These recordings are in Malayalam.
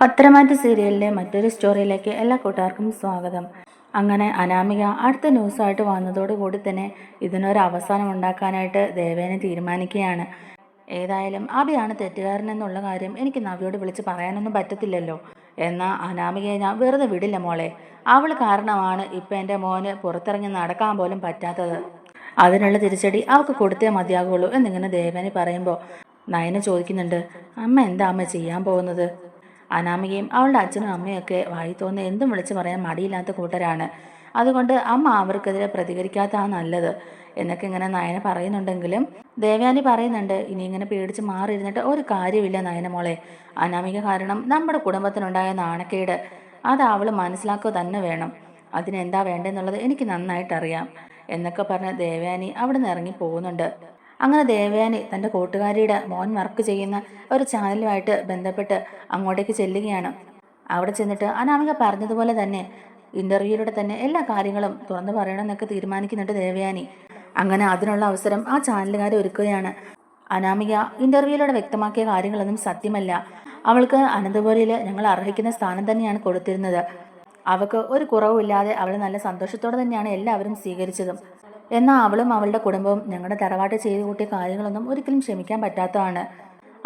പത്രമാറ്റ് സീരിയലിലെ മറ്റൊരു സ്റ്റോറിയിലേക്ക് എല്ലാ കൂട്ടുകാർക്കും സ്വാഗതം. അങ്ങനെ അനാമിക അടുത്ത ന്യൂസായിട്ട് വന്നതോടുകൂടി തന്നെ ഇതിനൊരു അവസാനം ഉണ്ടാക്കാനായിട്ട് ദേവേനെ തീരുമാനിക്കുകയാണ്. ഏതായാലും അഭിയാണ് തെറ്റുകാരൻ എന്നുള്ള കാര്യം എനിക്ക് നവിയോട് വിളിച്ച് പറയാനൊന്നും പറ്റത്തില്ലല്ലോ. എന്നാൽ അനാമികയെ ഞാൻ വെറുതെ വിടില്ല മോളെ. അവൾ കാരണമാണ് ഇപ്പം എന്റെ മോന് പുറത്തിറങ്ങി നടക്കാൻ പോലും പറ്റാത്തത്. അതിനുള്ള തിരിച്ചടി അവൾക്ക് കൊടുത്തേ മതിയാകുള്ളൂ എന്നിങ്ങനെ ദേവേനെ പറയുമ്പോൾ നയന ചോദിക്കുന്നുണ്ട് അമ്മ എന്താ അമ്മ ചെയ്യാൻ പോകുന്നത്? അനാമികയും അവളുടെ അച്ഛനും അമ്മയൊക്കെ വായി തോന്നി എന്തും വിളിച്ചു പറയാൻ മടിയില്ലാത്ത കൂട്ടരാണ്. അതുകൊണ്ട് അമ്മ അവർക്കെതിരെ പ്രതികരിക്കാത്തതാ നല്ലത്. എന്നൊക്കെ ഇങ്ങനെ നയന പറയുന്നുണ്ടെങ്കിലും ദേവയാനി പറയുന്നുണ്ട് ഇനി ഇങ്ങനെ പേടിച്ച് മാറിയിരുന്നിട്ട് ഒരു കാര്യമില്ല നയന മോളെ. അനാമിക കാരണം നമ്മുടെ കുടുംബത്തിനുണ്ടായ നാണക്കേട്. അത് അവൾ മനസ്സിലാക്കുക തന്നെ വേണം. അതിനെന്താ വേണ്ടെന്നുള്ളത് എനിക്ക് നന്നായിട്ടറിയാം. എന്നൊക്കെ പറഞ്ഞ് ദേവയാനി അവിടെ നിന്ന് ഇറങ്ങി പോകുന്നുണ്ട്. അങ്ങനെ ദേവയാനി തന്റെ കൂട്ടുകാരിയുടെ മോൻ വർക്ക് ചെയ്യുന്ന ഒരു ചാനലുമായിട്ട് ബന്ധപ്പെട്ട് അങ്ങോട്ടേക്ക് ചെല്ലുകയാണ്. അവിടെ ചെന്നിട്ട് അനാമിക പറഞ്ഞതുപോലെ തന്നെ ഇന്റർവ്യൂയിലൂടെ തന്നെ എല്ലാ കാര്യങ്ങളും തുറന്നു പറയണമെന്നൊക്കെ തീരുമാനിക്കുന്നുണ്ട് ദേവയാനി. അങ്ങനെ അതിനുള്ള അവസരം ആ ചാനലുകാർ ഒരുക്കുകയാണ്. അനാമിക ഇന്റർവ്യൂയിലൂടെ വ്യക്തമാക്കിയ കാര്യങ്ങളൊന്നും സത്യമല്ല. അവൾക്ക് അനന്തപുരിയിൽ ഞങ്ങൾ അർഹിക്കുന്ന സ്ഥാനം തന്നെയാണ് കൊടുത്തിരുന്നത്. അവൾക്ക് ഒരു കുറവുമില്ലാതെ അവൾ നല്ല സന്തോഷത്തോടെ തന്നെയാണ് എല്ലാവരും സ്വീകരിച്ചതും. എന്നാൽ അവളും അവളുടെ കുടുംബവും ഞങ്ങളുടെ തറവാട്ട് ചെയ്തു കൂട്ടിയ കാര്യങ്ങളൊന്നും ഒരിക്കലും ക്ഷമിക്കാൻ പറ്റാത്തതാണ്.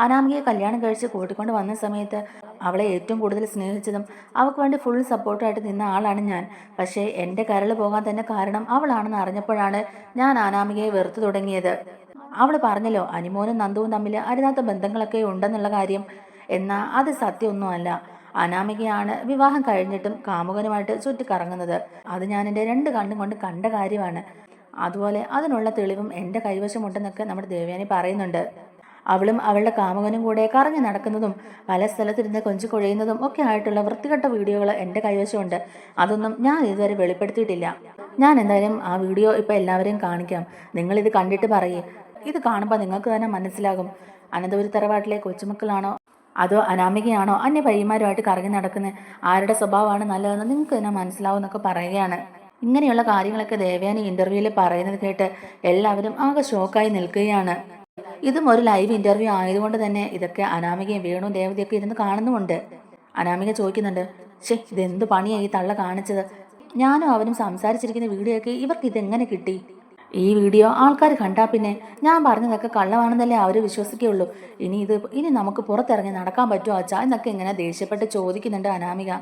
അനാമികയെ കല്യാണം കഴിച്ച് കൂട്ടിക്കൊണ്ട് വന്ന സമയത്ത് അവളെ ഏറ്റവും കൂടുതൽ സ്നേഹിച്ചതും അവൾക്ക് വേണ്ടി ഫുൾ സപ്പോർട്ടായിട്ട് നിന്ന ആളാണ് ഞാൻ. പക്ഷേ എന്റെ കരൾ പോകാൻ തന്നെ കാരണം അവളാണെന്ന് അറിഞ്ഞപ്പോഴാണ് ഞാൻ അനാമികയെ വെറുത്തു തുടങ്ങിയത്. അവൾ പറഞ്ഞല്ലോ അനിമോനും നന്ദുവും തമ്മിൽ അരുതാത്ത ബന്ധങ്ങളൊക്കെ ഉണ്ടെന്നുള്ള കാര്യം. എന്നാൽ അത് സത്യമൊന്നുമല്ല. അനാമികയാണ് വിവാഹം കഴിഞ്ഞിട്ടും കാമുകനുമായിട്ട് ചുറ്റിക്കറങ്ങുന്നത്. അത് ഞാൻ എന്റെ രണ്ട് കണ്ണും കൊണ്ട് കണ്ട കാര്യമാണ്. അതുപോലെ അതിനുള്ള തെളിവും എന്റെ കൈവശമുണ്ടെന്നൊക്കെ നമ്മുടെ ദേവയാനി പറയുന്നുണ്ട്. അവളും അവളുടെ കാമുകനും കൂടെ കറങ്ങി നടക്കുന്നതും പല സ്ഥലത്തിരുന്ന് കൊഞ്ചു കുഴയുന്നതും ഒക്കെ ആയിട്ടുള്ള വൃത്തികെട്ട വീഡിയോകൾ എന്റെ കൈവശമുണ്ട്. അതൊന്നും ഞാൻ ഇതുവരെ വെളിപ്പെടുത്തിയിട്ടില്ല. ഞാൻ എന്തായാലും ആ വീഡിയോ ഇപ്പോൾ എല്ലാവരെയും കാണിക്കാം. നിങ്ങളിത് കണ്ടിട്ട് പറയേ. ഇത് കാണുമ്പോൾ നിങ്ങൾക്ക് തന്നെ മനസ്സിലാകും. അനന്തപുരി തറവാട്ടിലെ കൊച്ചുമക്കളാണോ? അതോ അനാമികയാണോ? അന്യ പയ്യന്മാരുമായിട്ട് കറങ്ങി നടക്കുന്നത് ആരുടെ സ്വഭാവമാണ് നല്ലതെന്ന് നിങ്ങൾക്ക് തന്നെ മനസ്സിലാവും എന്നൊക്കെ പറയുകയാണ്. ഇങ്ങനെയുള്ള കാര്യങ്ങളൊക്കെ ദേവയാനി ഇന്റർവ്യൂവിൽ പറയുന്നത് കേട്ട് എല്ലാവരും ആകെ ഷോക്കായി നിൽക്കുകയാണ്. ഇതും ഒരു ലൈവ് ഇന്റർവ്യൂ ആയതുകൊണ്ട് തന്നെ ഇതൊക്കെ അനാമികയും വേണു ദേവതയൊക്കെ ഇരുന്ന് കാണുന്നുമുണ്ട്. അനാമിക ചോദിക്കുന്നുണ്ട് ഷേ ഇതെന്ത് പണിയായി ഈ തള്ള കാണിച്ചത്? ഞാനും അവനും സംസാരിച്ചിരിക്കുന്ന വീഡിയോ ഒക്കെ ഇവർക്ക് ഇതെങ്ങനെ കിട്ടി? ഈ വീഡിയോ ആൾക്കാർ കണ്ടാൽ പിന്നെ ഞാൻ പറഞ്ഞതൊക്കെ കള്ളമാണെന്നല്ലേ അവർ വിശ്വസിക്കുകയുള്ളൂ. ഇനി ഇത് ഇനി നമുക്ക് പുറത്തിറങ്ങി നടക്കാൻ പറ്റുമോ അച്ഛാ? എന്നൊക്കെ ഇങ്ങനെ ദേഷ്യപ്പെട്ട് ചോദിക്കുന്നുണ്ട് അനാമിക.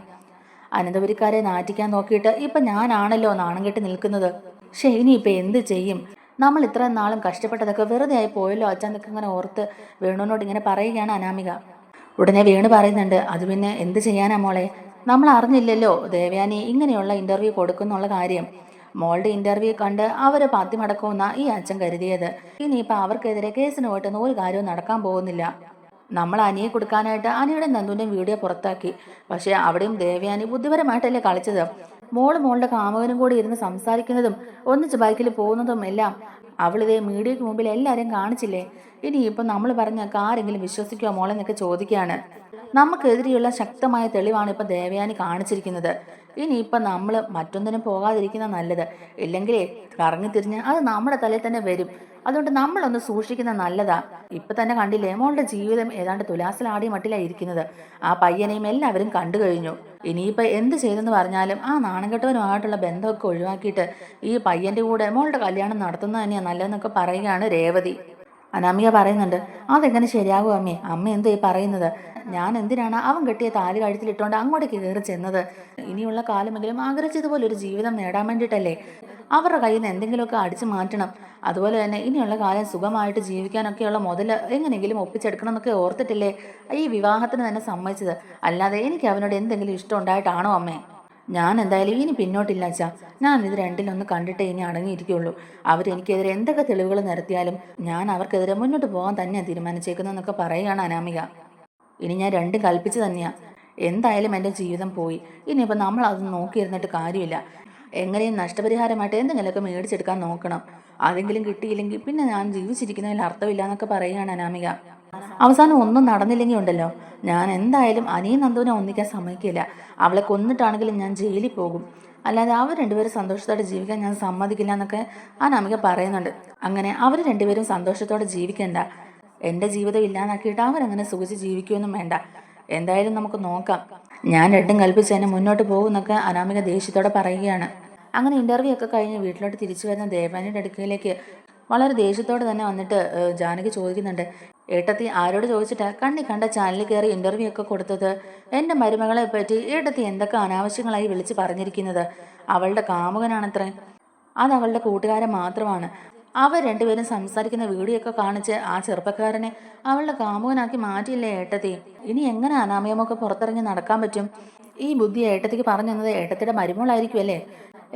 അനന്തപുരിക്കാരെ നാറ്റിക്കാൻ നോക്കിയിട്ട് ഇപ്പൊ ഞാനാണല്ലോ നാണം കെട്ടി നിൽക്കുന്നത്. പക്ഷേ ഇനിയിപ്പോൾ എന്ത് ചെയ്യും? നമ്മൾ ഇത്ര നാളും കഷ്ടപ്പെട്ടതൊക്കെ വെറുതെ ആയി പോയല്ലോ അച്ഛൻ അച്ഛനൊക്കെ ഇങ്ങനെ ഓർത്ത് വേണുവിനോട് ഇങ്ങനെ പറയുകയാണ് അനാമിക. ഉടനെ വേണു പറയുന്നുണ്ട് അത് പിന്നെ എന്ത് ചെയ്യാനാ മോളെ? നമ്മൾ അറിഞ്ഞില്ലല്ലോ ദേവയാനി ഇങ്ങനെയുള്ള ഇന്റർവ്യൂ കൊടുക്കുന്നുള്ള കാര്യം. മോളുടെ ഇന്റർവ്യൂ കണ്ട് അവർ പത്തിമടക്കുമെന്ന ഈ അച്ഛൻ കരുതിയത്. ഇനിയിപ്പോൾ അവർക്കെതിരെ കേസിന് പോയിട്ടൊന്നും ഒരു കാര്യവും നടക്കാൻ പോകുന്നില്ല. നമ്മൾ അനിയെ കൊടുക്കാനായിട്ട് അനിയുടെ നന്ദുവിന്റെയും വീഡിയോ പുറത്താക്കി. പക്ഷേ അവിടെയും ദേവയാനി ബുദ്ധിപരമായിട്ടല്ലേ കളിച്ചത്. മോൾ മോളുടെ കാമകനും കൂടി ഇരുന്ന് സംസാരിക്കുന്നതും ഒന്നിച്ച് ബൈക്കിൽ പോകുന്നതും എല്ലാം അവളിതേ മീഡിയയ്ക്ക് മുമ്പിൽ എല്ലാവരെയും കാണിച്ചില്ലേ? ഇനി ഇപ്പം നമ്മൾ പറഞ്ഞ ആരെങ്കിലും വിശ്വസിക്കുമോ മോളെന്നൊക്കെ ചോദിക്കുകയാണ്. നമുക്കെതിരെയുള്ള ശക്തമായ തെളിവാണ് ഇപ്പം ദേവയാനി കാണിച്ചിരിക്കുന്നത്. ഇനിയിപ്പം നമ്മൾ മറ്റൊന്നിനും പോകാതിരിക്കുന്ന നല്ലത്. ഇല്ലെങ്കിലേ കറങ്ങി തിരിഞ്ഞ് അത് നമ്മുടെ തലയിൽ തന്നെ വരും. അതുകൊണ്ട് നമ്മളൊന്ന് സൂക്ഷിക്കുന്ന നല്ലതാ. ഇപ്പൊ തന്നെ കണ്ടില്ലേ മോളുടെ ജീവിതം ഏതാണ്ട് തുലാസിലാടി മട്ടിലാണ് ഇരിക്കുന്നത്. ആ പയ്യനെയും എല്ലാവരും കണ്ടു കഴിഞ്ഞു. ഇനിയിപ്പോൾ എന്ത് ചെയ്തെന്ന് പറഞ്ഞാലും ആ നാണംകെട്ടവനുമായിട്ടുള്ള ബന്ധമൊക്കെ ഒഴിവാക്കിയിട്ട് ഈ പയ്യന്റെ കൂടെ മോളുടെ കല്യാണം നടത്തുന്നത് തന്നെയാണ് നല്ലതെന്നൊക്കെ പറയുകയാണ് രേവതി. അനാമിക പറയുന്നുണ്ട് അതെങ്ങനെ ശരിയാകും അമ്മേ? അമ്മ എന്തോ ഈ പറയുന്നത്? ഞാൻ എന്തിനാണ് അവൻ കെട്ടിയ താലി കഴുത്തിലിട്ടുകൊണ്ട് അങ്ങോട്ടേക്ക് കയറി ചെന്നത്? ഇനിയുള്ള കാലമെങ്കിലും ആഗ്രഹിച്ചതുപോലെ ഒരു ജീവിതം നേടാൻ വേണ്ടിയിട്ടല്ലേ? അവരുടെ കയ്യിൽ നിന്ന് എന്തെങ്കിലുമൊക്കെ അടിച്ചു മാറ്റണം. അതുപോലെ തന്നെ ഇനിയുള്ള കാലം സുഖമായിട്ട് ജീവിക്കാനൊക്കെയുള്ള മുതൽ എങ്ങനെയെങ്കിലും ഒപ്പിച്ചെടുക്കണം എന്നൊക്കെ ഓർത്തിട്ടില്ലേ ഈ വിവാഹത്തിന് തന്നെ സമ്മതിച്ചത്? അല്ലാതെ എനിക്ക് അവനോട് എന്തെങ്കിലും ഇഷ്ടം ഉണ്ടായിട്ടാണോ അമ്മേ? ഞാൻ എന്തായാലും ഇനി പിന്നോട്ടില്ല അച്ഛാ. ഞാൻ ഇത് രണ്ടിലൊന്ന് കണ്ടിട്ടേ ഇനി അടങ്ങിയിരിക്കുള്ളൂ. അവരെനിക്കെതിരെ എന്തൊക്കെ തെളിവുകൾ നിരത്തിയാലും ഞാൻ അവർക്കെതിരെ മുന്നോട്ട് പോകാൻ തന്നെയാണ് തീരുമാനിച്ചേക്കുന്നതെന്നൊക്കെ പറയുകയാണ് അനാമിക. ഇനി ഞാൻ രണ്ടും കൽപ്പിച്ച് തന്നെയാ. എന്തായാലും എന്റെ ജീവിതം പോയി. ഇനിയിപ്പോൾ നമ്മൾ അത് നോക്കിയിരുന്നിട്ട് കാര്യമില്ല. എങ്ങനെയും നഷ്ടപരിഹാരമായിട്ട് എന്തെങ്കിലുമൊക്കെ മേടിച്ചെടുക്കാൻ നോക്കണം. അതെങ്കിലും കിട്ടിയില്ലെങ്കിൽ പിന്നെ ഞാൻ ജീവിച്ചിരിക്കുന്നതിൽ അർത്ഥമില്ല എന്നൊക്കെ പറയുകയാണ് അനാമിക. അവസാനം ഒന്നും നടന്നില്ലെങ്കിൽ ഉണ്ടല്ലോ ഞാൻ എന്തായാലും അനിയും നന്ദുവിനെ ഒന്നിക്കാൻ സമ്മതിക്കില്ല. അവളെ കൊന്നിട്ടാണെങ്കിലും ഞാൻ ജയിലിൽ പോകും. അല്ലാതെ അവർ രണ്ടുപേരും സന്തോഷത്തോടെ ജീവിക്കാൻ ഞാൻ സമ്മതിക്കില്ല എന്നൊക്കെ അനാമിക പറയുന്നുണ്ട്. അങ്ങനെ അവർ രണ്ടുപേരും സന്തോഷത്തോടെ ജീവിക്കണ്ട. എന്റെ ജീവിതം ഇല്ലാതാക്കിയിട്ട് അവരങ്ങനെ സുഖിച്ച് ജീവിക്കുമെന്നും വേണ്ട. എന്തായാലും നമുക്ക് നോക്കാം. ഞാൻ രണ്ടും കൽപ്പിച്ച് തന്നെ മുന്നോട്ട് പോകുമെന്നൊക്കെ അനാമിക ദേഷ്യത്തോടെ പറയുകയാണ്. അങ്ങനെ ഇന്റർവ്യൂ ഒക്കെ കഴിഞ്ഞ് വീട്ടിലോട്ട് തിരിച്ചു വരുന്ന ദേവാനിയുടെ അടുക്കലേക്ക് വളരെ ദേഷ്യത്തോടെ തന്നെ വന്നിട്ട് ജാനകി ചോദിക്കുന്നുണ്ട് ഏട്ടത്തി ആരോട് ചോദിച്ചിട്ടാ? കണ്ണി കണ്ട ചാനലിൽ കയറി ഇന്റർവ്യൂ ഒക്കെ കൊടുത്തത്? എന്റെ മരുമകളെ പറ്റി ഏട്ടത്തി എന്തൊക്കെ അനാവശ്യങ്ങളായി വിളിച്ച് പറഞ്ഞിരിക്കുന്നത്? അവളുടെ കാമുകനാണത്രേ. അത് അവളുടെ കൂട്ടുകാരൻ മാത്രമാണ്. അവർ രണ്ടുപേരും സംസാരിക്കുന്ന വീഡിയോ ഒക്കെ കാണിച്ച് ആ ചെറുപ്പക്കാരനെ അവളുടെ കാമുകനാക്കി മാറ്റിയില്ലേ ഏട്ടത്തി? ഇനി എങ്ങനെ അനാമയമൊക്കെ പുറത്തിറങ്ങി നടക്കാൻ പറ്റും? ഈ ബുദ്ധി ഏട്ടത്തിക്ക് പറഞ്ഞു തന്നത് ഏട്ടത്തിയുടെ മരുമോളായിരിക്കുമല്ലേ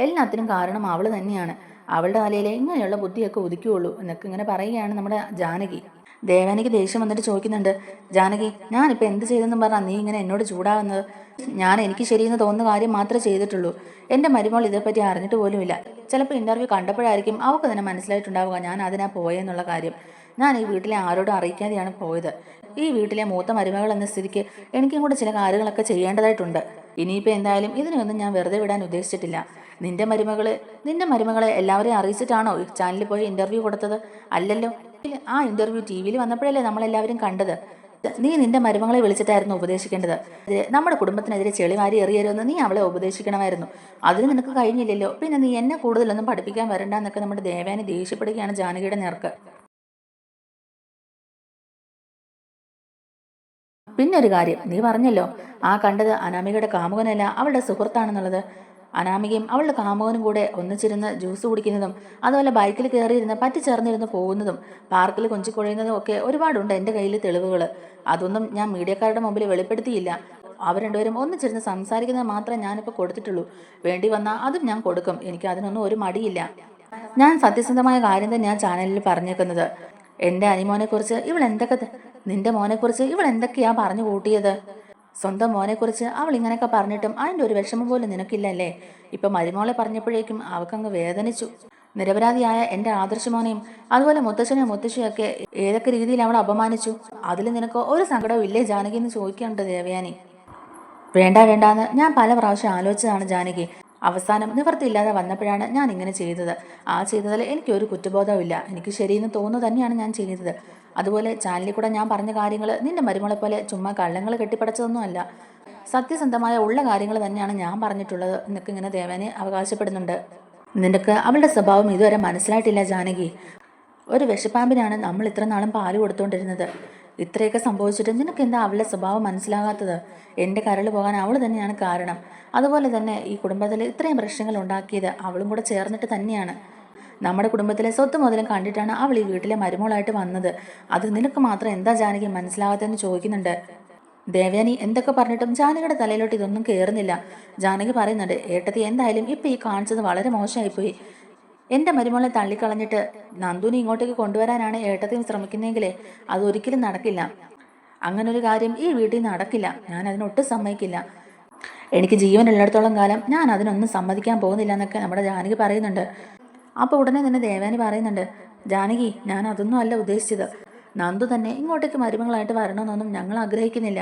എല്ലാത്തിനും കാരണം അവൾ തന്നെയാണ്. അവളുടെ തലയിലെ ഇങ്ങനെയുള്ള ബുദ്ധിയൊക്കെ ഉദിക്കുകയുള്ളൂ എന്നൊക്കെ ഇങ്ങനെ പറയുകയാണ് നമ്മുടെ ജാനകി. ദേവാനിക്ക് ദേഷ്യം വന്നിട്ട് ചോദിക്കുന്നുണ്ട് ജാനകി ഞാനിപ്പോൾ എന്ത് ചെയ്തെന്നും പറഞ്ഞാൽ നീ ഇങ്ങനെ എന്നോട് ചൂടാകുന്നത്? ഞാൻ എനിക്ക് ശരിയെന്ന് തോന്നുന്ന കാര്യം മാത്രമേ ചെയ്തിട്ടുള്ളൂ. എന്റെ മരുമോൾ ഇതേപ്പറ്റി അറിഞ്ഞിട്ട് പോലുമില്ല. ചിലപ്പോൾ ഇന്റർവ്യൂ കണ്ടപ്പോഴായിരിക്കും അവൾക്ക് തന്നെ മനസ്സിലായിട്ടുണ്ടാവുക ഞാൻ അതിനാ പോയെന്നുള്ള കാര്യം. ഞാൻ ഈ വീട്ടിലെ ആരോടും അറിയിക്കാതെയാണ് പോയത്. ഈ വീട്ടിലെ മൂത്ത മരുമകൾ എന്ന സ്ഥിതിക്ക് എനിക്കും കൂടെ ചില കാര്യങ്ങളൊക്കെ ചെയ്യേണ്ടതായിട്ടുണ്ട്. ഇനിയിപ്പോൾ എന്തായാലും ഇതിനൊന്നും ഞാൻ വെറുതെ വിടാൻ ഉദ്ദേശിച്ചിട്ടില്ല. നിന്റെ മരുമകൾ നിന്റെ മരുമകളെ എല്ലാവരെയും അറിയിച്ചിട്ടാണോ ചാനലിൽ പോയി ഇന്റർവ്യൂ കൊടുത്തത്? അല്ലല്ലോ. ആ ഇന്റർവ്യൂ ടി വിയിൽ വന്നപ്പോഴല്ലേ നമ്മളെല്ലാവരും കണ്ടത്. നീ നിന്റെ മരുമകളെ വിളിച്ചിട്ടായിരുന്നു ഉപദേശിക്കേണ്ടത്. നമ്മുടെ കുടുംബത്തിനെതിരെ ചെളിമാരി എറിയരുതെന്ന് നീ അവളെ ഉപദേശിക്കണമായിരുന്നു. അതിന് നിനക്ക് കഴിഞ്ഞില്ലല്ലോ. പിന്നെ നീ എന്നെ കൂടുതലൊന്നും പഠിപ്പിക്കാൻ വരണ്ട എന്നൊക്കെ നമ്മുടെ ദേവേനെ ദേഷ്യപ്പെടുകയാണ് ജാനകിയുടെ നേർക്ക്. പിന്നെ ഒരു കാര്യം നീ പറഞ്ഞല്ലോ ആ കണ്ടത് അനാമികയുടെ കാമുകനല്ല അവളുടെ സുഹൃത്താണെന്നുള്ളത്. അനാമികയും അവളുടെ കാമുകനും കൂടെ ഒന്നിച്ചിരുന്ന് ജ്യൂസ് കുടിക്കുന്നതും അതുപോലെ ബൈക്കിൽ കയറിയിരുന്ന് പറ്റിച്ചേർന്നിരുന്ന് പോകുന്നതും പാർക്കിൽ കൊഞ്ചിക്കൊഴിയുന്നതും ഒക്കെ ഒരുപാടുണ്ട് എന്റെ കയ്യിൽ തെളിവുകൾ. അതൊന്നും ഞാൻ മീഡിയക്കാരുടെ മുമ്പിൽ വെളിപ്പെടുത്തിയില്ല. അവർ രണ്ടുപേരും ഒന്നിച്ചിരുന്ന് സംസാരിക്കുന്നത് മാത്രമേ ഞാനിപ്പോൾ കൊടുത്തിട്ടുള്ളൂ. വേണ്ടി വന്നാൽ അതും ഞാൻ കൊടുക്കും എനിക്ക് അതിനൊന്നും ഒരു മടിയില്ല. ഞാൻ സത്യസന്ധമായ കാര്യം തന്നെ ഞാൻ ചാനലിൽ പറഞ്ഞേക്കുന്നത്. എന്റെ അനിമോനെക്കുറിച്ച് ഇവൾ എന്തൊക്കെ നിന്റെ മോനെക്കുറിച്ച് ഇവൾ എന്തൊക്കെയാ പറഞ്ഞു കൂട്ടിയത്? സ്വന്തം മോനെക്കുറിച്ച് അവൾ ഇങ്ങനെയൊക്കെ പറഞ്ഞിട്ടും അതിന്റെ ഒരു വിഷമം പോലും നിനക്കില്ലല്ലേ? ഇപ്പം മരുമോളെ പറഞ്ഞപ്പോഴേക്കും അവൾക്കങ്ങ് വേദനിച്ചു. നിരപരാധിയായ എന്റെ ആദർശമോനെയും അതുപോലെ മുത്തച്ഛനെയും മുത്തശ്ശിയൊക്കെ ഏതൊക്കെ രീതിയിൽ അവൾ അപമാനിച്ചു? അതിൽ നിനക്ക് ഒരു സങ്കടവും ഇല്ലേ ജാനകി എന്ന് ചോദിക്കുന്നുണ്ട് ദേവയാനി. വേണ്ട വേണ്ടാന്ന് ഞാൻ പല പ്രാവശ്യം ആലോചിച്ചതാണ് ജാനകി. അവസാനം നിവൃത്തിയില്ലാതെ വന്നപ്പോഴാണ് ഞാൻ ഇങ്ങനെ ചെയ്തത്. ആ ചെയ്തതിൽ എനിക്കൊരു കുറ്റബോധവുമില്ല. എനിക്ക് ശരിയെന്ന് തോന്നുന്നു തന്നെയാണ് ഞാൻ ചെയ്തത്. അതുപോലെ ചാനലിൽ കൂടെ ഞാൻ പറഞ്ഞ കാര്യങ്ങൾ നിന്റെ മരുമളെ പോലെ ചുമ്മാ കള്ളങ്ങൾ കെട്ടിപ്പടച്ചതൊന്നുമല്ല. സത്യസന്ധമായ ഉള്ള കാര്യങ്ങൾ തന്നെയാണ് ഞാൻ പറഞ്ഞിട്ടുള്ളത്. നിനക്ക് ഇങ്ങനെ ദേവനെ അവകാശപ്പെടുന്നുണ്ട്. നിനക്ക് അവളുടെ സ്വഭാവം ഇതുവരെ മനസ്സിലായിട്ടില്ല ജാനകി. ഒരു വിഷപ്പാമ്പിനാണ് നമ്മൾ ഇത്ര നാളും പാൽ കൊടുത്തുകൊണ്ടിരുന്നത് ഇത്രയൊക്കെ സംഭവിച്ചിട്ട് നിനക്ക് എന്താ അവളുടെ സ്വഭാവം മനസ്സിലാകാത്തത്? എന്റെ കരൾ പോകാൻ അവൾ തന്നെയാണ് കാരണം. അതുപോലെ തന്നെ ഈ കുടുംബത്തിൽ ഇത്രയും പ്രശ്നങ്ങൾ ഉണ്ടാക്കിയത് അവളും കൂടെ ചേർന്നിട്ട് തന്നെയാണ്. നമ്മുടെ കുടുംബത്തിലെ സ്വത്ത് മുതലും കണ്ടിട്ടാണ് അവൾ ഈ വീട്ടിലെ മരുമോളായിട്ട് വന്നത്. അത് നിനക്ക് മാത്രം എന്താ ജാനകി മനസ്സിലാകാത്തതെന്ന് ചോദിക്കുന്നുണ്ട്. ദേവയാനി എന്തൊക്കെ പറഞ്ഞിട്ടും ജാനകിയുടെ തലയിലോട്ട് ഇതൊന്നും കയറുന്നില്ല ജാനകി പറയുന്നുണ്ട് ഏട്ടത്തി എന്തായാലും ഇപ്പം ഈ കാണിച്ചത് വളരെ മോശമായിപ്പോയി. എന്റെ മരുമോളെ തള്ളിക്കളഞ്ഞിട്ട് നന്ദുവിനെ ഇങ്ങോട്ടേക്ക് കൊണ്ടുവരാനാണ് ഏട്ടത്തിന് ശ്രമിക്കുന്നതെങ്കിലേ അതൊരിക്കലും നടക്കില്ല. അങ്ങനൊരു കാര്യം ഈ വീട്ടിൽ നടക്കില്ല. ഞാൻ അതിനൊട്ടും സമ്മതിക്കില്ല. എനിക്ക് ജീവനുള്ളിടത്തോളം കാലം ഞാൻ അതിനൊന്നും സമ്മതിക്കാൻ പോകുന്നില്ല എന്നൊക്കെ നമ്മുടെ ജാനകി പറയുന്നുണ്ട്. അപ്പോൾ ഉടനെ തന്നെ ദേവാനി പറയുന്നുണ്ട് ജാനകി ഞാൻ അതൊന്നും അല്ല ഉദ്ദേശിച്ചത്. നന്ദു തന്നെ ഇങ്ങോട്ടേക്ക് മരുമകളായിട്ട് വരണമെന്നൊന്നും ഞങ്ങൾ ആഗ്രഹിക്കുന്നില്ല.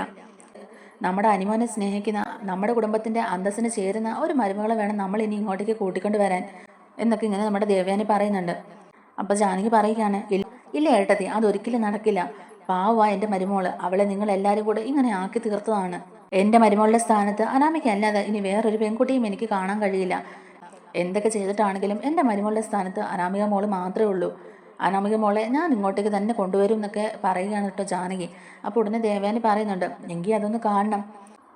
നമ്മുടെ അനിമോനെ സ്നേഹിക്കുന്ന നമ്മുടെ കുടുംബത്തിന്റെ അന്തസ്സിന് ചേരുന്ന ഒരു മരുമകളെ വേണം നമ്മൾ ഇനി ഇങ്ങോട്ടേക്ക് കൂട്ടിക്കൊണ്ട് വരാൻ എന്നൊക്കെ ഇങ്ങനെ നമ്മുടെ ദേവയാനി പറയുന്നുണ്ട്. അപ്പൊ ജാനകി പറയുകയാണ് "ഇല്ല- ഏട്ടത്തി അതൊരിക്കലും നടക്കില്ല. പാവ എന്റെ മരുമോൾ. അവളെ നിങ്ങൾ എല്ലാവരും കൂടെ ഇങ്ങനെ ആക്കി തീർത്തതാണ്. എന്റെ മരുമോളുടെ സ്ഥാനത്ത് അനാമിക അല്ലാതെ ഇനി വേറൊരു പെൺകുട്ടിയും എനിക്ക് കാണാൻ കഴിയില്ല. എന്തൊക്കെ ചെയ്തിട്ടാണെങ്കിലും എന്റെ മരുമോളുടെ സ്ഥാനത്ത് അനാമിക മോൾ മാത്രമേ ഉള്ളൂ. അനാമിക മോളെ ഞാൻ ഇങ്ങോട്ടേക്ക് തന്നെ കൊണ്ടുവരും എന്നൊക്കെ പറയുകയാണ് കേട്ടോ ജാനകി. അപ്പോൾ ഉടനെ ദേവയാനി പറയുന്നുണ്ട് എങ്കിൽ അതൊന്ന് കാണണം.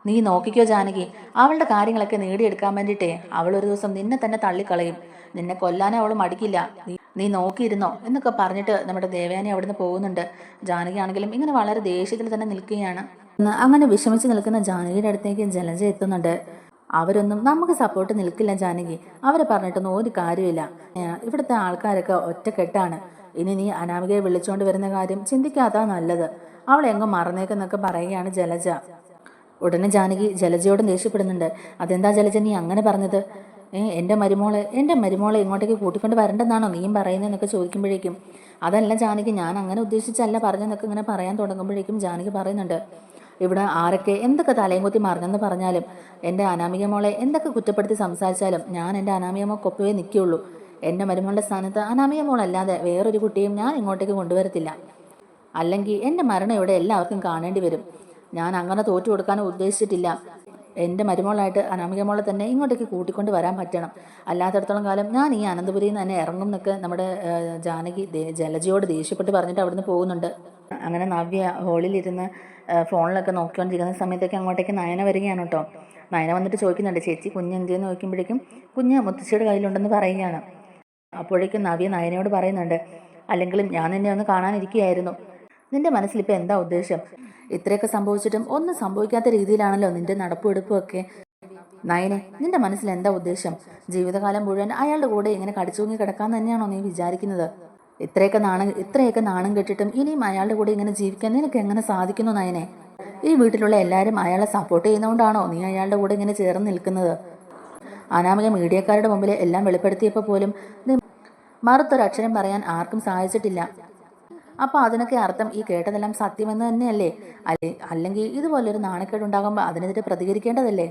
നീ നോക്കിക്കോ ജാനകി. അവളുടെ കാര്യങ്ങളൊക്കെ നേടിയെടുക്കാൻ വേണ്ടിയിട്ടേ അവളൊരു ദിവസം നിന്നെ തന്നെ തള്ളിക്കളയും. നിന്നെ കൊല്ലാൻ അവൾ മടിക്കില്ല. നീ- നോക്കിയിരുന്നോ? എന്നൊക്കെ പറഞ്ഞിട്ട് നമ്മുടെ ദേവയാനി അവിടുന്ന് പോകുന്നുണ്ട്. ജാനകി ആണെങ്കിലും ഇങ്ങനെ വളരെ ദേഷ്യത്തിൽ തന്നെ നിൽക്കുകയാണ്. അങ്ങനെ വിഷമിച്ച് നിൽക്കുന്ന ജാനകിയുടെ അടുത്തേക്ക് ജലജ എത്തുന്നുണ്ട്. അവരൊന്നും നമുക്ക് സപ്പോർട്ട് നിൽക്കില്ല ജാനകി. അവരെ പറഞ്ഞിട്ടൊന്നും ഒരു കാര്യമില്ല. ഇവിടുത്തെ ആൾക്കാരൊക്കെ ഒറ്റക്കെട്ടാണ്. ഇനി നീ അനാമികയെ വിളിച്ചുകൊണ്ട് വരുന്ന കാര്യം ചിന്തിക്കാതാ നല്ലത്. അവൾ മറന്നേക്കെന്നൊക്കെ പറയുകയാണ് ജലജ. ഉടനെ ജാനകി ജലജയോട് ദേഷ്യപ്പെടുന്നുണ്ട്. അതെന്താ ജലജ നീ അങ്ങനെ പറഞ്ഞത്? എന്റെ മരുമോളെ എന്റെ മരുമോളെ ഇങ്ങോട്ടേക്ക് കൂട്ടിക്കൊണ്ട് വരണ്ടെന്നാണോ നീയും പറയുന്നതെന്നൊക്കെ ചോദിക്കുമ്പോഴേക്കും. അതല്ല ജാനകി ഞാൻ അങ്ങനെ ഉദ്ദേശിച്ചല്ല പറഞ്ഞെന്നൊക്കെ ഇങ്ങനെ പറയാൻ തുടങ്ങുമ്പോഴേക്കും ജാനകി പറയുന്നുണ്ട്. ഇവിടെ ആരൊക്കെ എന്തൊക്കെ തലയും കുത്തി മറിഞ്ഞെന്ന് പറഞ്ഞാലും എന്റെ അനാമിക മോളെ എന്തൊക്കെ കുറ്റപ്പെടുത്തി സംസാരിച്ചാലും ഞാൻ എന്റെ അനാമിക മോക്കൊപ്പവേ നിൽക്കുകയുള്ളൂ. എന്റെ മരുമോളുടെ സ്ഥാനത്ത് അനാമിക മോളല്ലാതെ വേറൊരു കുട്ടിയും ഞാൻ ഇങ്ങോട്ടേക്ക് കൊണ്ടുവരത്തില്ല. അല്ലെങ്കിൽ എന്റെ മരണം ഇവിടെ എല്ലാവർക്കും കാണേണ്ടി വരും. ഞാൻ അങ്ങനെ തോറ്റു കൊടുക്കാനും ഉദ്ദേശിച്ചിട്ടില്ല. എന്റെ മരുമോളായിട്ട് അനാമിക മോളെ തന്നെ ഇങ്ങോട്ടേക്ക് കൂട്ടിക്കൊണ്ട് വരാൻ പറ്റണം. അല്ലാത്തടത്തോളം കാലം ഞാൻ ഈ അനന്തപുരിയിൽ നിന്ന് തന്നെ ഇറങ്ങും എന്നൊക്കെ നമ്മുടെ ജാനകി ജലജയോട് ദേഷ്യപ്പെട്ട് പറഞ്ഞിട്ട് അവിടുന്ന് പോകുന്നുണ്ട്. അങ്ങനെ നവ്യ ഹോളിലിരുന്ന് ഫോണിലൊക്കെ നോക്കിക്കൊണ്ടിരിക്കുന്ന സമയത്തൊക്കെ അങ്ങോട്ടേക്ക് നയന വരികയാണ് കേട്ടോ. നയന വന്നിട്ട് ചോദിക്കുന്നുണ്ട് ചേച്ചി കുഞ്ഞ് എന്തിയെന്ന് നോക്കുമ്പോഴേക്കും കുഞ്ഞ് മുത്തശ്ശിയുടെ കയ്യിലുണ്ടെന്ന് പറയുകയാണ്. അപ്പോഴേക്കും നവ്യ നയനയോട് പറയുന്നുണ്ട് അല്ലെങ്കിലും ഞാൻ നിന്നെ ഒന്ന് കാണാനിരിക്കുകയായിരുന്നു. നിന്റെ മനസ്സിൽ ഇപ്പം എന്താ ഉദ്ദേശം? ഇത്രയൊക്കെ സംഭവിച്ചിട്ടും ഒന്നും സംഭവിക്കാത്ത രീതിയിലാണല്ലോ നിന്റെ നടപ്പും എടുപ്പും ഒക്കെ നയനെ നിന്റെ മനസ്സിൽ എന്താ ഉദ്ദേശം? ജീവിതകാലം മുഴുവൻ അയാളുടെ കൂടെ ഇങ്ങനെ കടിച്ചൂങ്ങി കിടക്കാൻ തന്നെയാണോ നീ വിചാരിക്കുന്നത്? ഇത്രയൊക്കെ നാണം ഇത്രയൊക്കെ നാണം കെട്ടിട്ടും ഇനിയും അയാളുടെ കൂടെ ഇങ്ങനെ ജീവിക്കാൻ നിനക്ക് എങ്ങനെ സാധിക്കുന്നു നയനെ? ഈ വീട്ടിലുള്ള എല്ലാവരും അയാളെ സപ്പോർട്ട് ചെയ്യുന്നതുകൊണ്ടാണോ നീ അയാളുടെ കൂടെ ഇങ്ങനെ ചേർന്ന് നിൽക്കുന്നത്? അനാമിക മീഡിയക്കാരുടെ മുമ്പിൽ എല്ലാം വെളിപ്പെടുത്തിയപ്പോൾ പോലും മറുത്തൊരക്ഷരം പറയാൻ ആർക്കും സാധിച്ചിട്ടില്ല. അപ്പോൾ അതിനൊക്കെ അർത്ഥം ഈ കേട്ടതെല്ലാം സത്യമെന്ന് തന്നെയല്ലേ? അല്ലെ അല്ലെങ്കിൽ ഇതുപോലൊരു നാണക്കേട് ഉണ്ടാകുമ്പോൾ അതിനെതിരെ പ്രതികരിക്കേണ്ടതല്ലേ?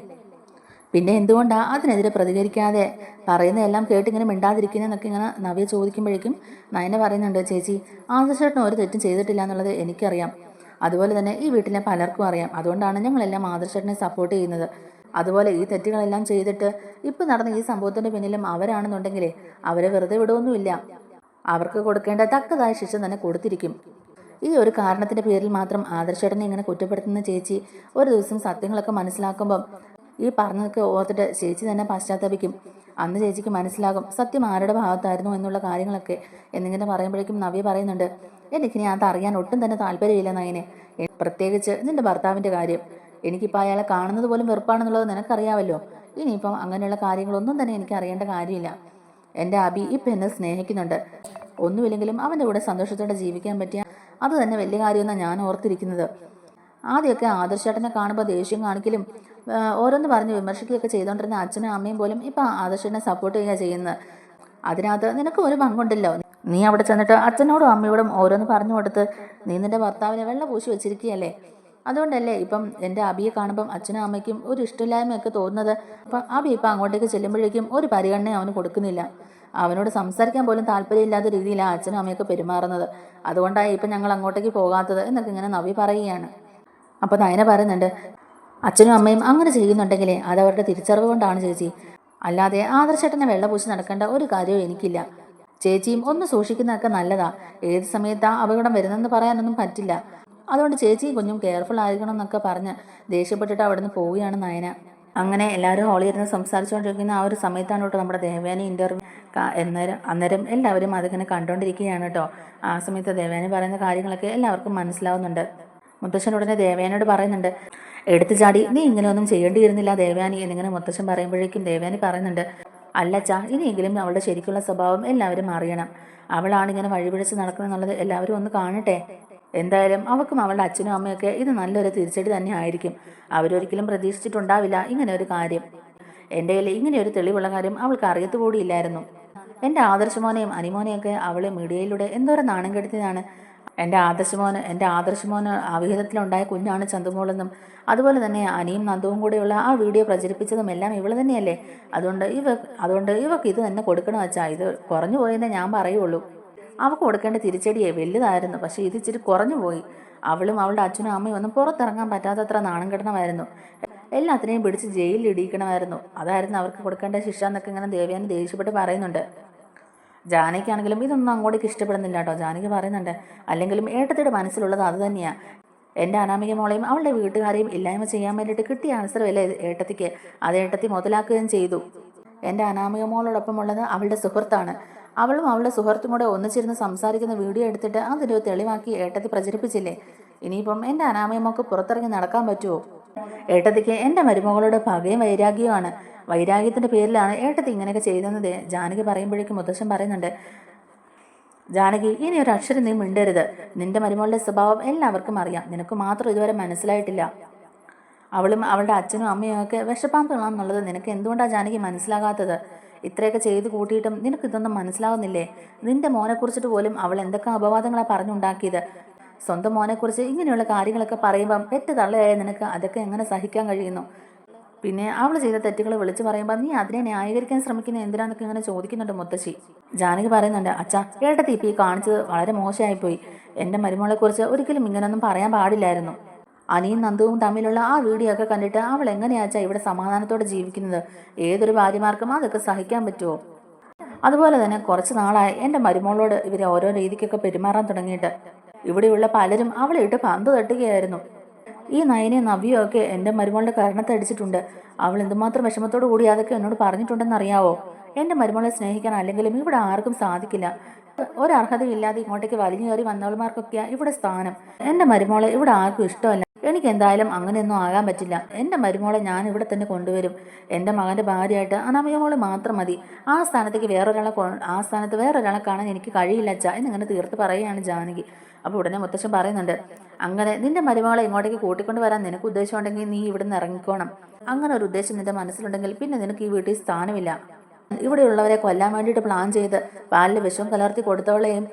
പിന്നെ എന്തുകൊണ്ടാണ് അതിനെതിരെ പ്രതികരിക്കാതെ പറയുന്നതെല്ലാം കേട്ടിങ്ങനെ മിണ്ടാതിരിക്കുന്നതെന്നൊക്കെ ഇങ്ങനെ നവ്യ ചോദിക്കുമ്പോഴേക്കും നയനെ പറയുന്നുണ്ട് ചേച്ചി ആദർശേട്ടൻ ഒരു തെറ്റും ചെയ്തിട്ടില്ല എന്നുള്ളത് എനിക്കറിയാം. അതുപോലെ തന്നെ ഈ വീട്ടിലെ പലർക്കും അറിയാം. അതുകൊണ്ടാണ് ഞങ്ങളെല്ലാം ആദർശേട്ടനെ സപ്പോർട്ട് ചെയ്യുന്നത്. അതുപോലെ ഈ തെറ്റുകളെല്ലാം ചെയ്തിട്ട് ഇപ്പം നടന്ന ഈ സംഭവത്തിന്റെ പിന്നിലും അവരാണെന്നുണ്ടെങ്കിലേ അവരെ വെറുതെ വിടുവൊന്നുമില്ല. അവർക്ക് കൊടുക്കേണ്ട തക്കതായ ശിക്ഷ തന്നെ കൊടുത്തിരിക്കും. ഈ ഒരു കാരണത്തിന്റെ പേരിൽ മാത്രം ആദർശേട്ടനെ ഇങ്ങനെ കുറ്റപ്പെടുത്തുന്ന ചേച്ചി ഒരു ദിവസം സത്യങ്ങളൊക്കെ മനസ്സിലാക്കുമ്പം ഈ പറഞ്ഞതൊക്കെ ഓർത്തിട്ട് ചേച്ചി തന്നെ പശ്ചാത്തപിക്കും. അന്ന് ചേച്ചിക്ക് മനസ്സിലാകും സത്യം ആരുടെ ഭാഗത്തായിരുന്നു എന്നുള്ള കാര്യങ്ങളൊക്കെ എന്നിങ്ങനെ പറയുമ്പോഴേക്കും നവ്യ പറയുന്നുണ്ട് എനിക്കിനി അത് അറിയാൻ ഒട്ടും തന്നെ താല്പര്യമില്ല നയനെ. പ്രത്യേകിച്ച് നിന്റെ ഭർത്താവിന്റെ കാര്യം. എനിക്കിപ്പോൾ അയാളെ കാണുന്നത് പോലും വെറുപ്പാണെന്നുള്ളത് നിനക്കറിയാമല്ലോ ഇനിയിപ്പം അങ്ങനെയുള്ള കാര്യങ്ങളൊന്നും തന്നെ എനിക്ക് അറിയേണ്ട കാര്യമില്ല. എന്റെ അബി ഇപ്പം എന്നെ സ്നേഹിക്കുന്നുണ്ട്. ഒന്നുമില്ലെങ്കിലും അവന്റെ കൂടെ സന്തോഷത്തോടെ ജീവിക്കാൻ പറ്റിയ അത് തന്നെ വലിയ കാര്യമെന്നാണ് ഞാൻ ഓർത്തിരിക്കുന്നത്. ആദ്യമൊക്കെ ആദർശേട്ടനെ കാണുമ്പോൾ ദേഷ്യം കാണിക്കലും ഓരോന്ന് പറഞ്ഞ് വിമർശിക്കുകയൊക്കെ ചെയ്തുകൊണ്ടിരുന്ന അച്ഛനും അമ്മയും പോലും ഇപ്പം ആദർശനെ സപ്പോർട്ട് ചെയ്യുക ചെയ്യുന്നത്. അതിനകത്ത് നിനക്ക് ഒരു പങ്കുണ്ടല്ലോ. നീ അവിടെ ചെന്നിട്ട് അച്ഛനോടും അമ്മയോടും ഓരോന്ന് പറഞ്ഞു കൊടുത്ത് നീ നിന്റെ ഭർത്താവിനെ വെള്ളം പൂശി വെച്ചിരിക്കുകയല്ലേ? അതുകൊണ്ടല്ലേ ഇപ്പം എന്റെ അബിയെ കാണുമ്പം അച്ഛനും അമ്മയ്ക്കും ഒരു ഇഷ്ടമില്ലായ്മയൊക്കെ തോന്നുന്നത്. അപ്പം അബി ഇപ്പം അങ്ങോട്ടേക്ക് ചെല്ലുമ്പോഴേക്കും ഒരു പരിഗണന അവന് കൊടുക്കുന്നില്ല. അവനോട് സംസാരിക്കാൻ പോലും താല്പര്യമില്ലാത്ത രീതിയിലാണ് അച്ഛനും അമ്മയൊക്കെ പെരുമാറുന്നത്. അതുകൊണ്ടാണ് ഇപ്പം ഞങ്ങൾ അങ്ങോട്ടേക്ക് പോകാത്തത് എന്നൊക്കെ ഇങ്ങനെ നവി പറയുകയാണ്. അപ്പോൾ നയന പറയുന്നുണ്ട് അച്ഛനും അമ്മയും അങ്ങനെ ചെയ്യുന്നുണ്ടെങ്കിലേ അത് അവരുടെ തിരിച്ചറിവ് കൊണ്ടാണ് ചേച്ചി. അല്ലാതെ ആദർശേട്ടനെ വെള്ളപൂശി നടക്കേണ്ട ഒരു കാര്യവും എനിക്കില്ല. ചേച്ചിയും ഒന്ന് സൂക്ഷിക്കുന്നതൊക്കെ നല്ലതാ. ഏത് സമയത്താ അപകടം വരുന്നെന്ന് പറയാനൊന്നും പറ്റില്ല. അതുകൊണ്ട് ചേച്ചി കുഞ്ഞും കെയർഫുൾ ആയിരിക്കണം എന്നൊക്കെ പറഞ്ഞ് ദേഷ്യപ്പെട്ടിട്ട് അവിടുന്ന് പോവുകയാണ് നയന. അങ്ങനെ എല്ലാവരും ഹോളിൽ ഇരുന്ന് സംസാരിച്ചുകൊണ്ടിരിക്കുന്ന ആ ഒരു സമയത്താണ് കേട്ടോ നമ്മുടെ ദേവയാനി ഇന്റർവ്യൂ എന്നേരം അന്നേരം എല്ലാവരും അതിങ്ങനെ കണ്ടുകൊണ്ടിരിക്കുകയാണ് കേട്ടോ ആ സമയത്ത് ദേവയാനി പറയുന്ന കാര്യങ്ങളൊക്കെ എല്ലാവർക്കും മനസ്സിലാവുന്നുണ്ട്. മുത്തശ്ശൻ ഉടനെ ദേവയാനിയോട് പറയുന്നുണ്ട് എടുത്തു ചാടി നീ ഇങ്ങനെയൊന്നും ചെയ്യേണ്ടിയിരുന്നില്ല ദേവയാനി എന്നിങ്ങനെ മുത്തശ്ശൻ പറയുമ്പോഴേക്കും ദേവയാനി പറയുന്നുണ്ട് അല്ലച്ചാ ഇനിയെങ്കിലും അവളുടെ ശരിക്കുള്ള സ്വഭാവം എല്ലാവരും അറിയണം. അവളാണ് ഇങ്ങനെ വഴിപിടിച്ച് നടക്കുന്നെന്നുള്ളത് എല്ലാവരും ഒന്ന് കാണട്ടെ. എന്തായാലും അവൾക്കും അവളുടെ അച്ഛനും അമ്മയൊക്കെ ഇത് നല്ലൊരു തിരിച്ചടി തന്നെ ആയിരിക്കും അവരൊരിക്കലും പ്രതീക്ഷിച്ചിട്ടുണ്ടാവില്ല ഇങ്ങനെ ഒരു കാര്യം. എന്റെ കയ്യിൽ ഇങ്ങനെ ഒരു തെളിവുള്ള കാര്യം അവൾക്ക് അറിയത്തുകൂടിയില്ലായിരുന്നു. എന്റെ ആദർശമോനെയും അനിമോനെയൊക്കെ അവളെ മീഡിയയിലൂടെ എന്തോരം നാണം കെടുത്തിയതാണ്. എന്റെ ആദർശമോന് എന്റെ ആദർശമോന് അവിഹിതത്തിലുണ്ടായ കുഞ്ഞാണ് ചന്തുമോളെന്നും അതുപോലെ തന്നെ അനിയും നന്ദവും കൂടെയുള്ള ആ വീഡിയോ പ്രചരിപ്പിച്ചതും എല്ലാം ഇവൾ തന്നെയല്ലേ? അതുകൊണ്ട് ഇവ അതുകൊണ്ട് ഇവക്ക് ഇത് തന്നെ കൊടുക്കണം വെച്ചാൽ ഇത് കുറഞ്ഞു പോയെന്നേ ഞാൻ പറയുള്ളൂ. അവൾക്ക് കൊടുക്കേണ്ട തിരിച്ചടിയെ വലുതായിരുന്നു. പക്ഷേ ഇത് ഇച്ചിരി കുറഞ്ഞു പോയി. അവളും അവളുടെ അച്ഛനും അമ്മയും ഒന്നും പുറത്തിറങ്ങാൻ പറ്റാത്തത്ര നാണം കിടണമായിരുന്നു എല്ലാത്തിനെയും പിടിച്ച് ജയിലിൽ ഇടിയിക്കണമായിരുന്നു. അതായിരുന്നു അവർക്ക് കൊടുക്കേണ്ട ശിക്ഷ എന്നൊക്കെ ഇങ്ങനെ ദേവയാനി ദേഷ്യപ്പെട്ട് പറയുന്നുണ്ട്. ജാനകിയാണെങ്കിലും ഇതൊന്നും അങ്ങോട്ടേക്ക് ഇഷ്ടപ്പെടുന്നില്ല കേട്ടോ. ജാനകി പറയുന്നുണ്ട് അല്ലെങ്കിലും ഏട്ടത്തിയുടെ മനസ്സിലുള്ളത് അത് തന്നെയാണ് എന്റെ അനാമിക മോളെയും അവളുടെ വീട്ടുകാരെയും ഇല്ലായ്മ ചെയ്യാൻ വേണ്ടിയിട്ട് കിട്ടിയ അവസരമല്ലേ ഏട്ടത്തിക്ക്. അത് ഏട്ടത്തി മുതലാക്കുകയും ചെയ്തു. എന്റെ അനാമിക മോളോടൊപ്പമുള്ളത് അവളുടെ സുഹൃത്താണ്. അവളും അവളുടെ സുഹൃത്തും കൂടെ ഒന്നിച്ചിരുന്ന് സംസാരിക്കുന്ന വീഡിയോ എടുത്തിട്ട് അതൊരു തെളിവാക്കി ഏട്ടത്തി പ്രചരിപ്പിച്ചില്ലേ? ഇനിയിപ്പം എന്റെ അനാമയമൊക്കെ പുറത്തിറങ്ങി നടക്കാൻ പറ്റുമോ ഏട്ടത്തിക്ക് എന്റെ മരുമകളോട് പകയും വൈരാഗ്യവുമാണ്. വൈരാഗ്യത്തിന്റെ പേരിലാണ് ഏട്ടത്തി ഇങ്ങനെയൊക്കെ ചെയ്തെന്നത് ജാനകി പറയുമ്പോഴേക്കും മുത്തശ്ശൻ പറയുന്നുണ്ട് ജാനകി ഇനി ഒരു അക്ഷരം നീ മിണ്ടരുത്. നിന്റെ മരുമകളുടെ സ്വഭാവം എല്ലാവർക്കും അറിയാം. നിനക്ക് മാത്രം ഇതുവരെ മനസ്സിലായിട്ടില്ല. അവളും അവളുടെ അച്ഛനും അമ്മയും ഒക്കെ വിഷപ്പാമ്പുകളാണെന്നുള്ളത് നിനക്ക് എന്തുകൊണ്ടാണ് ജാനകി മനസ്സിലാകാത്തത്? ഇത്രയൊക്കെ ചെയ്ത് കൂട്ടിയിട്ടും നിനക്ക് ഇതൊന്നും മനസ്സിലാവുന്നില്ലേ? നിന്റെ മോനെക്കുറിച്ചിട്ട് പോലും അവൾ എന്തൊക്കെ അപവാദങ്ങളാണ് പറഞ്ഞുണ്ടാക്കിയത്? സ്വന്തം മോനെക്കുറിച്ച് ഇങ്ങനെയുള്ള കാര്യങ്ങളൊക്കെ പറയുമ്പം പെറ്റ് തള്ളയായ നിനക്ക് അതൊക്കെ എങ്ങനെ സഹിക്കാൻ കഴിയുന്നു? പിന്നെ അവൾ ചെയ്ത തെറ്റുകൾ വിളിച്ചു പറയുമ്പോൾ നീ അതിനെ ന്യായീകരിക്കാൻ ശ്രമിക്കുന്ന എന്തിനാന്നൊക്കെ ഇങ്ങനെ ചോദിക്കുന്നുണ്ട് മുത്തശ്ശി. ജാനകി പറയുന്നുണ്ട് അച്ഛാ ഏട്ടത്തി ഇപ്പം ഈ കാണിച്ചത് വളരെ മോശമായിപ്പോയി. എന്റെ മരുമകളെക്കുറിച്ച് ഒരിക്കലും ഇങ്ങനെയൊന്നും പറയാൻ പാടില്ലായിരുന്നു. അനിയും നന്ദുവും തമ്മിലുള്ള ആ വീഡിയോ ഒക്കെ കണ്ടിട്ട് അവൾ എങ്ങനെയാച്ചാ ഇവിടെ സമാധാനത്തോടെ ജീവിക്കുന്നത്? ഏതൊരു ഭാര്യമാർക്കും അതൊക്കെ സഹിക്കാൻ പറ്റുമോ അതുപോലെ തന്നെ കുറച്ച് നാളായി എന്റെ മരുമോളോട് ഇവർ ഓരോ രീതിക്കൊക്കെ പെരുമാറാൻ തുടങ്ങിയിട്ട്. ഇവിടെയുള്ള പലരും അവളെ ഇട്ട് പന്ത് തട്ടുകയായിരുന്നു. ഈ നയനെ നവ്യോ ഒക്കെ എന്റെ മരുമോളുടെ കരണത്തടിച്ചിട്ടുണ്ട് അവൾ എന്തുമാത്രം വിഷമത്തോടു കൂടി അതൊക്കെ എന്നോട് പറഞ്ഞിട്ടുണ്ടെന്ന് അറിയാവോ എന്റെ മരുമോളെ സ്നേഹിക്കാൻ അല്ലെങ്കിലും ഇവിടെ ആർക്കും സാധിക്കില്ല. ഒരർഹതയില്ലാതെ ഇങ്ങോട്ടേക്ക് വലിഞ്ഞു കയറി വന്നവൾമാർക്കൊക്കെയാണ് ഇവിടെ സ്ഥാനം. എന്റെ മരുമോളെ ഇവിടെ ആർക്കും ഇഷ്ടമല്ല. എനിക്ക് എന്തായാലും അങ്ങനെയൊന്നും ആകാൻ പറ്റില്ല. എന്റെ മരുമോളെ ഞാൻ ഇവിടെ തന്നെ കൊണ്ടുവരും. എന്റെ മകന്റെ ഭാര്യയായിട്ട് അനാമിക മോൾ മാത്രം മതി. ആ സ്ഥാനത്തേക്ക് വേറൊരാളെ ആ സ്ഥാനത്ത് വേറൊരാളെ കാണാൻ എനിക്ക് കഴിയില്ല അച്ഛ. എന്നിങ്ങനെ തീർത്ത് പറയുകയാണ് ജാനകി. അപ്പോൾ ഉടനെ മുത്തശ്ശൻ പറയുന്നുണ്ട് അങ്ങനെ നിന്റെ മരുമകളെ ഇങ്ങോട്ടേക്ക് കൂട്ടിക്കൊണ്ട് വരാൻ നിനക്ക് ഉദ്ദേശമുണ്ടെങ്കിൽ നീ ഇവിടുന്ന് ഇറങ്ങിക്കോണം. അങ്ങനെ ഒരു ഉദ്ദേശം നിന്റെ മനസ്സിലുണ്ടെങ്കിൽ പിന്നെ നിനക്ക് ഈ വീട്ടിൽ സ്ഥാനമില്ല. ഇവിടെയുള്ളവരെ കൊല്ലാൻ വേണ്ടിയിട്ട് പ്ലാൻ ചെയ്ത് പാലിൽ വിഷം കലർത്തി കൊടുത്തവളെയും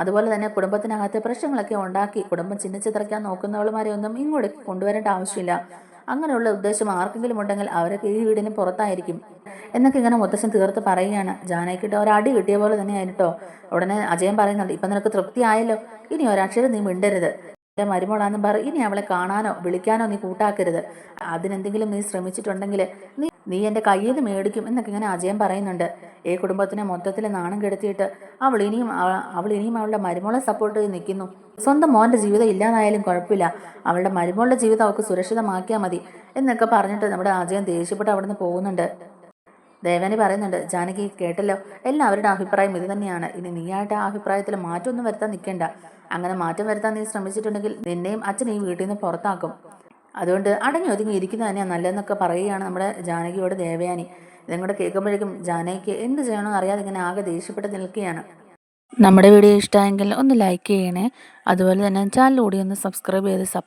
അതുപോലെ തന്നെ കുടുംബത്തിനകത്ത് പ്രശ്നങ്ങളൊക്കെ ഉണ്ടാക്കി കുടുംബം ചിഹ്നിച്ചിത്രയ്ക്കാൻ നോക്കുന്നവളുമാരെ ഒന്നും ഇങ്ങോട്ടേക്ക് കൊണ്ടുവരേണ്ട ആവശ്യമില്ല. അങ്ങനെയുള്ള ഉദ്ദേശം ആർക്കെങ്കിലും ഉണ്ടെങ്കിൽ അവരൊക്കെ ഈ വീടിന് പുറത്തായിരിക്കും. എന്നൊക്കെ ഇങ്ങനെ മുത്തശ്ശൻ തീർത്ത് പറയുകയാണ്. ജാനകിട്ട് ഒരടി കിട്ടിയ പോലെ തന്നെ ആയിട്ടോ ഉടനെ അജയൻ പറയുന്നുണ്ട് ഇപ്പം നിനക്ക് തൃപ്തിയായല്ലോ. ഇനി ഒരക്ഷരം നീ മിണ്ടരുത്. എന്റെ മരുമോളാന്ന് പറ ഇനി അവളെ കാണാനോ വിളിക്കാനോ നീ കൂട്ടാക്കരുത്. അതിനെന്തെങ്കിലും നീ ശ്രമിച്ചിട്ടുണ്ടെങ്കിൽ നീ നീ എന്റെ കയ്യിൽ നിന്ന് മേടിക്കും എന്നൊക്കെ ഇങ്ങനെ അജയൻ പറയുന്നുണ്ട്. ഈ കുടുംബത്തിനെ മൊത്തത്തിൽ നാണം കെടുത്തിയിട്ട് അവൾ ഇനിയും അവൾ ഇനിയും അവളുടെ മരുമോളെ സപ്പോർട്ട് ചെയ്ത് നിൽക്കുന്നു സ്വന്തം മോന്റെ ജീവിതം ഇല്ലാതായാലും കുഴപ്പമില്ല. അവളുടെ മരുമോളുടെ ജീവിതം അവൾക്ക് സുരക്ഷിതമാക്കിയാൽ മതി എന്നൊക്കെ പറഞ്ഞിട്ട് നമ്മുടെ അജയൻ ദേഷ്യപ്പെട്ട് അവിടുന്ന് പോകുന്നുണ്ട്. ദേവനി പറയുന്നുണ്ട് ജാനകി കേട്ടല്ലോ? എല്ലാവരുടെ അഭിപ്രായം ഇത് തന്നെയാണ്. ഇനി നീയായിട്ട് ആ അഭിപ്രായത്തിൽ മാറ്റമൊന്നും വരുത്താൻ നിൽക്കേണ്ട. അങ്ങനെ മാറ്റം വരുത്താൻ നീ ശ്രമിച്ചിട്ടുണ്ടെങ്കിൽ നിന്നെയും അച്ഛൻ ഈ വീട്ടിൽ നിന്ന് പുറത്താക്കും. അതുകൊണ്ട് അടങ്ങി ഒതുങ്ങി ഇരിക്കുന്നത് തന്നെയാണ് നല്ലതെന്നൊക്കെ പറയുകയാണ് നമ്മുടെ ജാനകിയോട് ദേവയാനി. ഇതും കൂടെ കേൾക്കുമ്പോഴേക്കും ജാനകിക്ക് എന്ത് ചെയ്യണമെന്ന് അറിയാതെ ഇങ്ങനെ ആകെ ദേഷ്യപ്പെട്ട് നിൽക്കുകയാണ്. നമ്മുടെ വീഡിയോ ഇഷ്ടമായെങ്കിൽ ഒന്ന് ലൈക്ക് ചെയ്യണേ. അതുപോലെ തന്നെ ചാനൽ കൂടി ഒന്ന് സബ്സ്ക്രൈബ് ചെയ്ത് സപ്